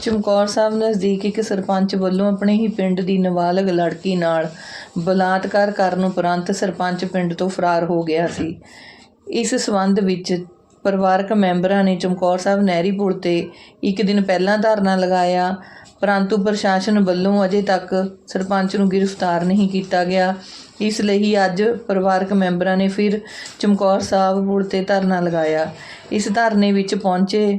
ਚਮਕੌਰ ਸਾਹਿਬ ਨਜ਼ਦੀਕ ਇੱਕ ਸਰਪੰਚ ਵੱਲੋਂ ਆਪਣੇ ਹੀ ਪਿੰਡ ਦੀ ਨਾਬਾਲਗ ਲੜਕੀ ਨਾਲ ਬਲਾਤਕਾਰ ਕਰਨ ਉਪਰੰਤ ਸਰਪੰਚ ਪਿੰਡ ਤੋਂ ਫਰਾਰ ਹੋ ਗਿਆ ਸੀ। ਇਸ ਸਬੰਧ ਵਿੱਚ ਪਰਿਵਾਰਕ ਮੈਂਬਰਾਂ ਨੇ ਚਮਕੌਰ ਸਾਹਿਬ ਨਹਿਰੀ ਪੁਲ ਤੇ ਇੱਕ ਦਿਨ ਪਹਿਲਾਂ ਧਰਨਾ ਲਗਾਇਆ, ਪਰੰਤੂ ਪ੍ਰਸ਼ਾਸਨ ਵੱਲੋਂ ਅਜੇ ਤੱਕ ਸਰਪੰਚ ਨੂੰ ਗ੍ਰਿਫਤਾਰ ਨਹੀਂ ਕੀਤਾ ਗਿਆ। ਇਸ ਲਈ ਅੱਜ ਪਰਿਵਾਰਕ ਮੈਂਬਰਾਂ ਨੇ ਫਿਰ ਚਮਕੌਰ ਸਾਹਿਬ ਪੁਲ ਤੇ ਧਰਨਾ ਲਗਾਇਆ। ਇਸ ਧਰਨੇ ਵਿੱਚ ਪਹੁੰਚੇ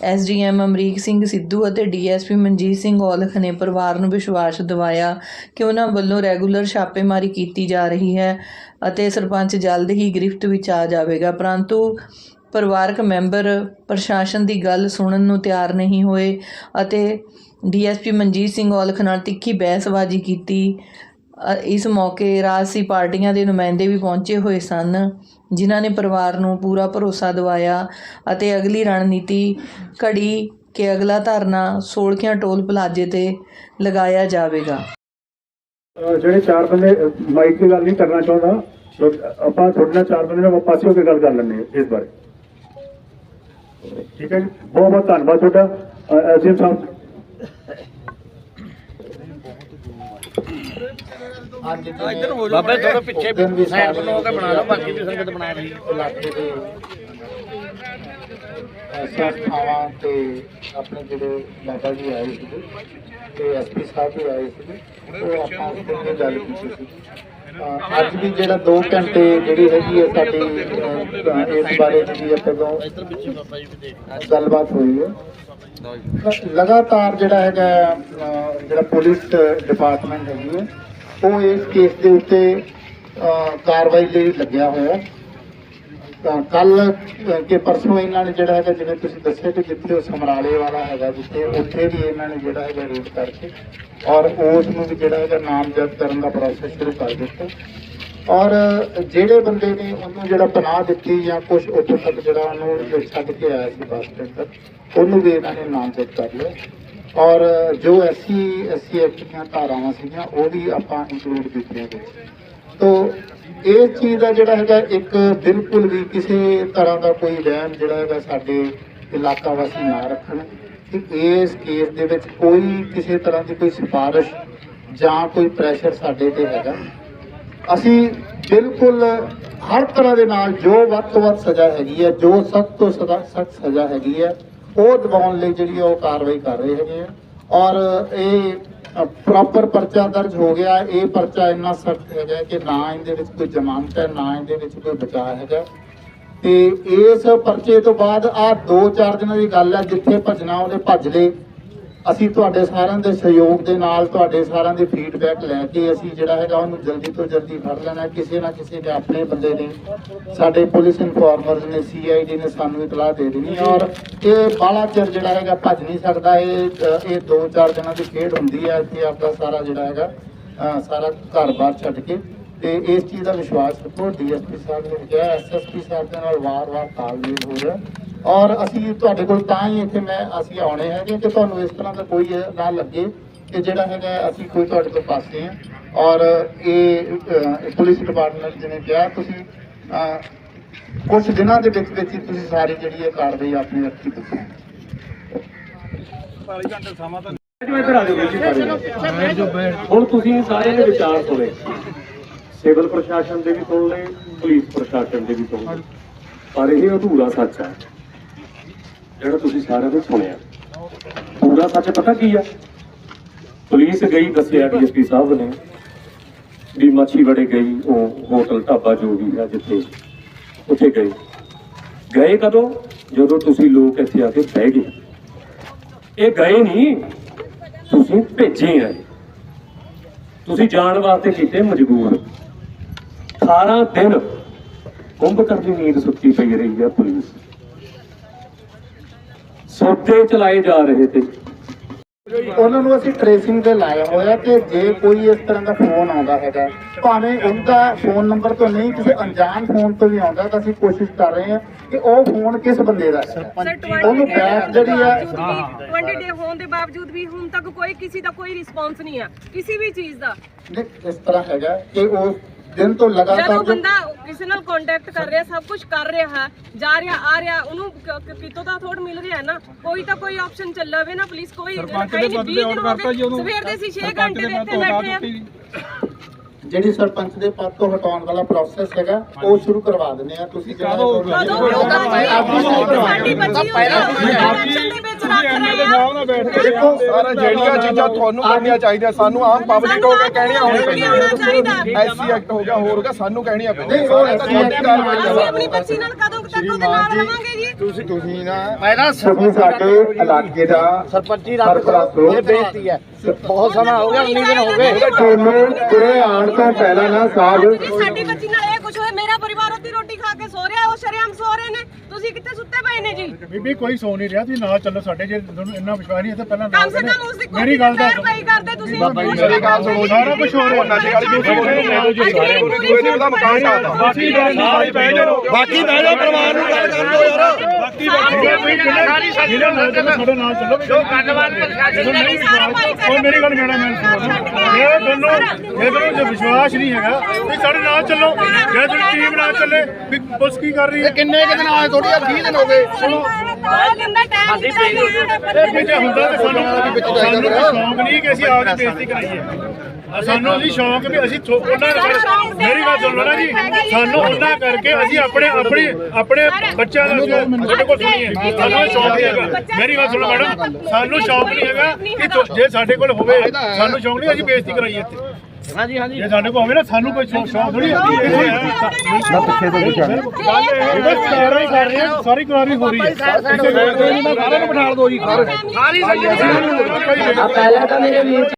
ਐਸਡੀਐਮ ਅਮਰੀਕ ਸਿੰਘ ਸਿੱਧੂ ਅਤੇ ਡੀਐਸਪੀ ਮਨਜੀਤ ਸਿੰਘ ਔਲਖ ਨੇ ਪਰਿਵਾਰ ਨੂੰ ਵਿਸ਼ਵਾਸ ਦਿਵਾਇਆ ਕਿ ਉਹਨਾਂ ਵੱਲੋਂ ਰੈਗੂਲਰ ਛਾਪੇਮਾਰੀ ਕੀਤੀ ਜਾ ਰਹੀ ਹੈ ਅਤੇ ਸਰਪੰਚ ਜਲਦ ਹੀ ਗ੍ਰਿਫਤ ਵਿੱਚ ਆ ਜਾਵੇਗਾ। ਪਰੰਤੂ ਪਰਿਵਾਰਕ ਮੈਂਬਰ ਪ੍ਰਸ਼ਾਸਨ ਦੀ ਗੱਲ ਸੁਣਨ ਨੂੰ ਤਿਆਰ ਨਹੀਂ ਹੋਏ ਅਤੇ ਡੀਐਸਪੀ ਮਨਜੀਤ ਸਿੰਘ ਔਲਖ ਨਾਲ ਤਿੱਖੀ ਬਹਿਸਬਾਜ਼ੀ ਕੀਤੀ ਇਸ ਮੌਕੇ ਰਾਜਸੀ ਪਾਰਟੀਆਂ ਦੇ ਨੁਮਾਇੰਦੇ ਵੀ ਪਹੁੰਚੇ ਹੋਏ ਸਨ, ਜਿਨ੍ਹਾਂ ਨੇ ਪਰਿਵਾਰ ਨੂੰ ਪੂਰਾ ਭਰੋਸਾ ਦਿਵਾਇਆ ਅਤੇ ਅਗਲੀ ਰਣਨੀਤੀ ਘੜੀ ਕਿ ਅਗਲਾ ਧਰਨਾ ਸੋਲਖਿਆਂ ਟੋਲ ਪਲਾਜ਼ੇ ਤੇ ਲਗਾਇਆ ਜਾਵੇਗਾ। ਜਿਹੜੇ ਚਾਰ ਬੰਦੇ ਮਾਈਕ ਦੀ ਗੱਲ ਨਹੀਂ ਕਰਨਾ ਚਾਹੁੰਦਾ ਆਪਾਂ ਤੁਹਾਡੇ ਨਾਲ ਚਾਰ ਬੰਦੇ ਨਾਲ ਪਾਸੇ ਹੋ ਕੇ ਗੱਲ ਕਰ ਲੈਂਦੇ ਇਸ ਬਾਰੇ। ਠੀਕ ਹੈ ਜੀ? ਬਹੁਤ ਬਹੁਤ ਧੰਨਵਾਦ ਤੁਹਾਡਾ। ਐਸਐਮ ਸਾਹਿਬ। ਬਾਬਾ ਥੋੜਾ ਪਿੱਛੇ ਸਾਈਡ ਬਣਾ ਕੇ ਬਣਾ ਲਓ ਬਾਕੀ ਦੀ ਸੰਗਤ ਬਣਾ ਰਹੀ ਇਲਾਕੇ ਦੇ ਸੰਸਥਾਵਾਂ ਤੇ ਆਪਣੇ ਜਿਹੜੇ ਬਾਬਾ ਜੀ ਆਏ ਸੀਗੇ ਤੇ ਐਸਪੀ ਸਾਹਿਬ ਵੀ ਆਏ ਸੀਗੇ ਉਹ ਆਪਾਂ ਉਸ ਗੱਲ ਕੀਤੀ ਸੀ। ਅੱਜ ਵੀ ਜਿਹੜਾ 2 ਘੰਟੇ ਜਿਹੜੀ ਹੈਗੀ ਹੈ ਸਾਡੀ ਇਸ ਬਾਰੇ ਜਿਹੜੀ ਆਪਾਂ ਗੱਲਬਾਤ ਹੋਈ ਹੈ। ਲਗਾਤਾਰ ਜਿਹੜਾ ਹੈਗਾ ਜਿਹੜਾ ਪੁਲਿਸ ਡਿਪਾਰਟਮੈਂਟ ਹੈਗੀ ਹੈ, ਉਹ ਇਸ ਕੇਸ ਦੇ ਉੱਤੇ ਕਾਰਵਾਈ ਲਈ ਲੱਗਿਆ ਹੋਇਆ ਤਾਂ ਕੱਲ ਕਿ ਪਰਸੋਂ ਇਹਨਾਂ ਨੇ ਜਿਹੜਾ ਹੈਗਾ, ਜਿਵੇਂ ਤੁਸੀਂ ਦੱਸਿਆ ਕਿ ਜਿੱਥੇ ਉਹ ਸਮਰਾਲੇ ਵਾਲਾ ਹੈਗਾ, ਜਿੱਥੇ ਉੱਥੇ ਵੀ ਇਹਨਾਂ ਨੇ ਜਿਹੜਾ ਹੈਗਾ ਰੂਟ ਕਰਕੇ ਔਰ ਉਸ ਨੂੰ ਵੀ ਜਿਹੜਾ ਹੈਗਾ ਨਾਮਜ਼ਦ ਕਰਨ ਦਾ ਪ੍ਰੋਸੈਸ ਸ਼ੁਰੂ ਕਰ ਦਿੱਤਾ। ਔਰ ਜਿਹੜੇ ਬੰਦੇ ਨੇ ਉਹਨੂੰ ਜਿਹੜਾ ਪਨਾਹ ਦਿੱਤੀ ਜਾਂ ਕੁਝ ਉੱਥੋਂ ਤੱਕ ਜਿਹੜਾ ਉਹਨੂੰ ਛੱਡ ਕੇ ਆਇਆ ਸੀ ਬੱਸ ਸਟੈਂਡ ਤੱਕ, ਉਹਨੂੰ ਵੀ ਇਹਨਾਂ ਨੇ ਨਾਮਜ਼ਦ ਕਰ ਲਿਆ। ਔਰ ਜੋ ਐਸਸੀ ਐਸਸੀ ਐਕਟ ਦੀਆਂ ਧਾਰਾਵਾਂ ਸੀਗੀਆਂ, ਉਹ ਵੀ ਆਪਾਂ ਇਨਕਲੂਡ ਕੀਤੀਆਂ ਗਏ ਤੋ ਇਸ ਚੀਜ਼ ਦਾ ਜਿਹੜਾ ਹੈਗਾ, ਇੱਕ ਬਿਲਕੁਲ ਵੀ ਕਿਸੇ ਤਰ੍ਹਾਂ ਦਾ ਕੋਈ ਵਹਿਮ ਜਿਹੜਾ ਹੈਗਾ ਸਾਡੇ ਇਲਾਕਾ ਵਾਸੀ ਨਾ ਰੱਖਣ। ਕਿ ਇਸ ਕੇਸ ਦੇ ਵਿੱਚ ਕੋਈ ਕਿਸੇ ਤਰ੍ਹਾਂ ਦੀ ਕੋਈ ਸਿਫਾਰਿਸ਼ ਜਾਂ ਕੋਈ ਪ੍ਰੈਸ਼ਰ ਸਾਡੇ ਤੇ ਹੈਗਾ। ਅਸੀਂ ਬਿਲਕੁਲ ਹਰ ਤਰ੍ਹਾਂ ਦੇ ਨਾਲ ਜੋ ਵੱਧ ਤੋਂ ਵੱਧ ਸਜ਼ਾ ਹੈਗੀ ਹੈ, ਜੋ ਸਖਤ ਤੋਂ ਸਖਤ ਸਜ਼ਾ ਹੈਗੀ ਹੈ ਉਹ ਦਬਾਉਣ ਲਈ ਜਿਹੜੀ ਹੈ ਉਹ ਕਾਰਵਾਈ ਕਰ ਰਹੇ ਹੈਗੇ ਆ। ਔਰ ਇਹ ਪ੍ਰੋਪਰ ਪਰਚਾ ਦਰਜ ਹੋ ਗਿਆ। ਇਹ ਪਰਚਾ ਇੰਨਾ ਸਖਤ ਹੈਗਾ ਕਿ ਨਾ ਇਹਦੇ ਵਿੱਚ ਕੋਈ ਜ਼ਮਾਨਤ ਹੈ, ਨਾ ਇਹਦੇ ਵਿੱਚ ਕੋਈ ਬਚਾਅ ਹੈਗਾ। ਤੇ ਇਸ ਪਰਚੇ ਤੋਂ ਬਾਅਦ ਆ ਦੋ ਚਾਰ ਦਿਨਾਂ ਦੀ ਗੱਲ ਹੈ, ਜਿੱਥੇ ਭਜਣਾ ਉਹਦੇ ਭੱਜ ਲਏ। ਅਸੀਂ ਤੁਹਾਡੇ ਸਾਰਿਆਂ ਦੇ ਸਹਿਯੋਗ ਦੇ ਨਾਲ ਤੁਹਾਡੇ ਸਾਰਿਆਂ ਦੇ ਫੀਡਬੈਕ ਲੈ ਕੇ ਅਸੀਂ ਜਿਹੜਾ ਹੈਗਾ ਉਹਨੂੰ ਜਲਦੀ ਤੋਂ ਜਲਦੀ ਫੜ ਲੈਣਾ। ਕਿਸੇ ਨਾ ਕਿਸੇ ਦੇ ਆਪਣੇ ਬੰਦੇ ਨੇ, ਸਾਡੇ ਪੁਲਿਸ ਇਨਫਾਰਮਰਸ ਨੇ ਸੀਆਈਡੀ ਨੇ ਸਾਨੂੰ ਇਤਲਾਹ ਦੇ ਦੇਣੀ ਔਰ ਇਹ ਬਾਲਾ ਚਿਰ ਜਿਹੜਾ ਹੈਗਾ ਭੱਜ ਨਹੀਂ ਸਕਦਾ। ਇਹ ਇਹ ਦੋ ਚਾਰ ਦਿਨਾਂ ਦੀ ਖੇਡ ਹੁੰਦੀ ਹੈ ਇੱਥੇ ਆਪਦਾ ਸਾਰਾ ਜਿਹੜਾ ਹੈਗਾ ਸਾਰਾ ਘਰ-ਬਾਰ ਛੱਡ ਕੇ। ਤੇ ਇਸ ਚੀਜ਼ ਦਾ ਵਿਸ਼ਵਾਸ ਰੱਖੋ। ਡੀਐਸਪੀ ਸਾਹਿਬ ਨੇ ਕਿਹਾ ਐਸਐਸਪੀ ਸਾਹਿਬ ਦੇ ਨਾਲ ਵਾਰ-ਵਾਰ ਤਾਲਮੇਲ ਹੋ ਰਿਹਾ। ਔਰ ਅਸੀਂ ਤੁਹਾਡੇ ਕੋਲ ਤਾਂ ਹੀ ਇੱਥੇ ਮੈਂ ਅਸੀਂ ਆਉਣੇ ਹੈਗੇ ਕਿ ਤੁਹਾਨੂੰ ਇਸ ਤਰ੍ਹਾਂ ਦਾ ਕੋਈ ਇਹ ਨਾ ਲੱਗੇ ਕਿ ਜਿਹੜਾ ਹੈਗਾ ਅਸੀਂ ਕੋਈ ਤੁਹਾਡੇ ਤੋਂ ਪਾਸੇ ਹਾਂ। ਔਰ ਇਹ ਪੁਲਿਸ ਡਿਪਾਰਟਮੈਂਟ ਜਿਹਨੇ ਕਿਹਾ ਤੁਸੀਂ ਕੁਝ ਦਿਨਾਂ ਦੇ ਵਿੱਚ ਵਿੱਚ ਤੁਸੀਂ ਸਾਰੀ ਜਿਹੜੀ ਹੈ ਕਾਰਵਾਈ ਆਪਣੀ ਰੱਖੀ ਤੁਸੀਂ। ਜੋ ਇੱਧਰ ਆ ਜਾਓ ਤੁਸੀਂ ਸਾਰੇ ਹੁਣ ਤੁਸੀਂ ਸਾਰਿਆਂ ਦੇ ਵਿਚਾਰ ਸੁਣੇ। ਸਿਵਲ ਪ੍ਰਸ਼ਾਸਨ ਦੇ ਵੀ ਸੁਣ ਲਏ ਪੁਲਿਸ ਪ੍ਰਸ਼ਾਸਨ ਦੇ ਵੀ ਸੁਣ ਲਏ। ਪਰ ਇਹ ਅਧੂਰਾ ਸੱਚ ਹੈ। ਜਿਹੜਾ ਤੁਸੀਂ ਸਾਰਿਆਂ ਨੇ ਸੁਣਿਆ। ਪੂਰਾ ਸੱਚ ਪਤਾ ਕੀ ਆ? ਪੁਲਿਸ ਗਈ ਦੱਸਿਆ ਡੀਐਸਪੀ ਸਾਹਿਬ ਨੇ ਵੀ ਮੱਛੀ ਵੜੇ ਗਈ, ਉਹ ਹੋਟਲ ਢਾਬਾ ਜੋ ਵੀ ਹੈ ਜਿੱਥੇ ਉੱਥੇ ਗਏ। ਗਏ ਕਦੋਂ? ਜਦੋਂ ਤੁਸੀਂ ਲੋਕ ਇੱਥੇ ਆ ਕੇ ਬਹਿ ਗਏ। ਇਹ ਗਏ ਨਹੀਂ, ਤੁਸੀਂ ਭੇਜੇ ਆ ਤੁਸੀਂ ਜਾਣ ਵਾਸਤੇ ਕੀਤੇ ਮਜਬੂਰ। 18 ਦਿਨ ਕੁੰਭਕਰ ਦੀ ਨੀਂਦ ਸੁੱਤੀ ਪਈ ਰਹੀ ਹੈ ਪੁਲਿਸ। ਸੌਦੇ ਚਲਾਏ ਜਾ ਰਹੇ ਤੇ ਉਹਨਾਂ ਨੂੰ ਅਸੀਂ ਟ੍ਰੇਸਿੰਗ ਤੇ ਲਾਇਆ ਹੋਇਆ ਕਿ ਜੇ ਕੋਈ ਇਸ ਤਰ੍ਹਾਂ ਦਾ ਫੋਨ ਆਉਂਦਾ ਹੈਗਾ ਭਾਵੇਂ ਉਹਦਾ ਫੋਨ ਨੰਬਰ ਤੋਂ ਨਹੀਂ ਕਿਸੇ ਅਣਜਾਣ ਫੋਨ ਤੋਂ ਵੀ ਆਉਂਦਾ ਤਾਂ ਅਸੀਂ ਕੋਸ਼ਿਸ਼ ਕਰ ਰਹੇ ਹਾਂ ਕਿ ਉਹ ਫੋਨ ਕਿਸ ਬੰਦੇ ਦਾ ਹੈ। ਉਹਨੂੰ ਬੈਕ ਜਿਹੜੀ ਹੈ 20 ਡੇ ਹੋਣ ਦੇ ਬਾਵਜੂਦ ਵੀ ਹੁਣ ਤੱਕ ਕੋਈ ਕਿਸੇ ਦਾ ਕੋਈ ਰਿਸਪੌਂਸ ਨਹੀਂ ਆ ਕਿਸੇ ਵੀ ਚੀਜ਼ ਦਾ। ਨਹੀਂ, ਇਸ ਤਰ੍ਹਾਂ ਹੈਗਾ ਕਿ ਉਹ ਦਿਨ ਤੋਂ ਲਗਾਤਾਰ ਜਦੋਂ ਜੋ ਬੰਦਾ ਕਿਸੇ ਨਾਲ ਕੰਟੈਕਟ ਕਰ ਰਿਹਾ ਸਭ ਕੁਝ ਕਰ ਰਿਹਾ ਹੈ ਜਾ ਰਿਹਾ ਆ ਰਿਹਾ ਉਹਨੂੰ ਕ- ਕ- ਕਿਤੋਂ ਤਾਂ ਥੋੜ ਮਿਲ ਰਿਹਾ ਹੈ ਨਾ ਕੋਈ ਤਾਂ ਕੋਈ ਆਪਸ਼ਨ ਚੱਲਾਵੇ ਨਾ ਪੁਲਿਸ ਕੋਈ ਕਈ ਨਹੀਂ 20 ਦਿਨ ਹੋ ਗਏ ਸਵੇਰ ਦੇ ਸੀ 6 ਘੰਟੇ ਦੇ ਇੱਥੇ ਬੈਠੇ ਆ। ਜਿਹੜੀ ਸਰਪੰਚ ਦੇ ਪਦ ਤੋਂ ਹਟਾਉਣ ਵਾਲਾ ਪ੍ਰੋਸੈਸ ਹੈਗਾ ਉਹ ਸ਼ੁਰੂ ਕਰਵਾ ਦਿੰਦੇ ਆ। ਤੁਸੀਂ ਜਿਹੜਾ ਕਦੋਂ ਵੀ ਹੋਗਾ ਸਾਡੀ ਬੱਚੀ ਇਲੈਕਸ਼ਨ ਦੇ ਵਿੱਚ ਰੱਖ ਰਹੇ। ਆ ਦੇਖੋ ਸਾਰਾ ਜਿਹੜੀਆਂ ਚੀਜ਼ਾਂ ਤੁਹਾਨੂੰ ਕਰਨੀਆਂ ਚਾਹੀਦੀਆਂ ਸਾਨੂੰ ਆਮ ਪਬਲਿਕ ਹੋ ਕੇ ਕਹਿਣੀਆਂ ਹੋਣੀ ਸਾਨੂੰ ਹੋਣਾ ਚਾਹੀਦਾ। ਪੈਂਦੀਆਂ ਐਸਸੀ ਐਕਟ ਹੋ ਗਿਆ ਹੋਰ ਹੋ ਗਿਆ ਸਾਨੂੰ ਕਹਿਣੀਆਂ ਨਹੀਂ, ਪੈਂਦੀਆਂ। ਉਹ ਸਾਰਾ ਤਾਂ ਤੁਹਾਡੀ ਕਾਰਵਾਈ ਆਪਣੀ ਬੱਚੀ ਨਾਲ ਕਦੋਂ ਤੱਕ ਉਹਦੇ ਨਾਲ ਰਵਾਂਗੇ ਜੀ? ਤੁਸੀਂ ਤੁਸੀਂ ਨਾ ਪਹਿਲਾਂ ਤੁਸੀਂ ਸਾਡੇ ਇਲਾਕੇ ਦਾ ਸਰਪੰਚੀ। ਇਹ ਹੈ। ਬਹੁਤ ਸਮਾਂ ਹੋ ਗਿਆ 19 ਦਿਨ ਹੋ ਗਏ। ਤੁਹਾਨੂੰ ਕੁਰੇ ਆਉਣ ਤੋਂ ਪਹਿਲਾਂ ਨਾ ਸਾਹਿਬ ਜੀ ਸਾਡੀ ਬੱਚੀ ਨਾਲ ਇਹ ਕੁਝ ਹੋਇਆ ਮੇਰਾ ਪਰਿਵਾਰ ਉੱਥੇ ਰੋਟੀ ਖਾ ਕੇ ਸੋ ਰਿਹਾ ਉਹ ਸ਼ਰੇਆਮ ਸੋ ਰਹੇ ਨੇ? ਤੁਸੀਂ ਕਿੱਥੇ ਸੁੱਤੇ ਪਏ ਨੇ ਜੀ? ਬੀਬੀ ਕੋਈ ਸੌ ਨਹੀਂ ਰਿਹਾ। ਤੁਸੀਂ ਨਾਲ ਚੱਲੋ ਸਾਡੇ ਜੇ ਤੁਹਾਨੂੰ ਇੰਨਾ ਵਿਸ਼ਵਾਸ ਨਹੀਂ ਹੈ ਤਾਂ ਪਹਿਲਾਂ ਕਮ ਨਾਲ ਸੇ ਚੱਲੋ। ਕਮ ਉਸ ਦੀ ਮੇਰੀ ਗੱਲ ਦਾ ਕਾਰਵਾਈ ਕਰਦੇ ਤੁਸੀਂ। ਮੇਰੀ ਗੱਲ ਸੁਣੋ। ਸਾਰਾ ਕੁਝ ਹੋ ਰਿਹਾ। ਨਸ਼ੇ ਵਾਲੀ ਦੂਸਰੀ ਕੋਈ ਨਹੀਂ ਉਹਦਾ ਮਕਾਨ ਢਾਤਾ ਬਾਕੀ ਸਾਰੇ ਬਹਿ ਜਾਓ ਬਾਕੀ ਬਹਿ ਜਾਓ ਪਰਿਵਾਰ ਨੂੰ ਗੱਲ ਕਰ ਲਓ ਯਾਰ ਬਾਕੀ ਜਿਹੜੇ ਨਾਲ ਚੱਲੋ ਸਾਡੇ ਨਾਲ ਚੱਲੋ ਜੋ ਗੱਲਬਾਤ ਪ੍ਰਸ਼ਾਸਨ ਭਾਈਚਾਰਾ ਉਹ ਮੇਰੀ ਗੱਲ ਮੇਰਾ ਮੈਂ ਸੁਣੋ ਇਹ ਦੋਨੋਂ ਇਹ ਦੋਨੋਂ ਜੇ ਵਿਸ਼ਵਾਸ ਨਹੀਂ ਹੈਗਾ ਵੀ ਸਾਡੇ ਨਾਲ ਚੱਲੋ ਜੇ ਤੁਹਾਡੀ ਟੀਮ ਨਾਲ ਚੱਲੇ ਵੀ ਪੁਲਿਸ ਕੀ ਕਰ ਰਹੀ ਹੈ? ਕਿੰਨੇ ਕੁ ਦਿਨ ਆਏ ਥੋੜੀ 20 ਦਿਨ ਹੋ ਗਏ। ਦੋ ਦਿਨ ਦਾ ਟਾਈਮ ਇਹ ਵੀ ਜੇ ਹੁੰਦਾ ਤਾਂ ਸਾਨੂੰ ਸ਼ੌਂਕ ਨਹੀਂ ਕਿ ਅਸੀਂ ਆਪਦੀ ਬੇਇੱਜ਼ਤੀ ਕਰਾਈਏ। ਸਾਨੂੰ ਅਸੀਂ ਸ਼ੌਂਕ ਵੀ ਅਸੀਂ ਥੋ- ਉਹਨਾਂ ਨਾਲ ਮੇਰੀ ਗੱਲ ਸੁਣ ਲਓ ਨਾ ਜੀ। ਸਾਨੂੰ ਉਹਨਾਂ ਕਰਕੇ ਅਸੀਂ ਆਪਣੇ ਆਪਣੇ ਆਪਣੇ ਬੱਚਿਆਂ ਦਾ ਤੁਹਾਡੇ ਕੋਲ ਸੁਣੀਏ ਸਾਨੂੰ ਇਹ ਸ਼ੌਂਕ ਨਹੀਂ ਹੈਗਾ। ਮੇਰੀ ਗੱਲ ਸੁਣੋ ਮੈਡਮ। ਸਾਨੂੰ ਸ਼ੌਂਕ ਨਹੀਂ ਹੈਗਾ ਕਿ ਤੁ- ਜੇ ਸਾਡੇ ਕੋਲ ਹੋਵੇ ਸਾਨੂੰ ਸ਼ੌਂਕ ਨਹੀਂ ਅਸੀਂ ਬੇਇੱਜ਼ਤੀ ਕਰਾਈਏ ਇੱਥੇ। ਹਾਂਜੀ ਹਾਂਜੀ। ਜੇ ਸਾਡੇ ਕੋਲ ਹੋਵੇ ਨਾ ਸਾਨੂੰ ਕੋਈ ਸ਼ੌਂਕ ਸ਼ੌਂਕ ਥੋੜੀ ਹੈ। ਪਿੱਛੇ ਤੋਂ ਹੀ ਕਰ ਰਹੇ ਆ ਸਾਰੀ ਕੁਆਰੀ ਹੋ ਰਹੀ ਹੈ। ਸਾਰਿਆਂ ਨੂੰ ਬਿਠਾ ਦਿਓ ਜੀ ਸਾਰੇ ਸਾਰੀ ਪਹਿਲਾਂ ਤਾਂ ਮੇਰੇ ਵੀਰ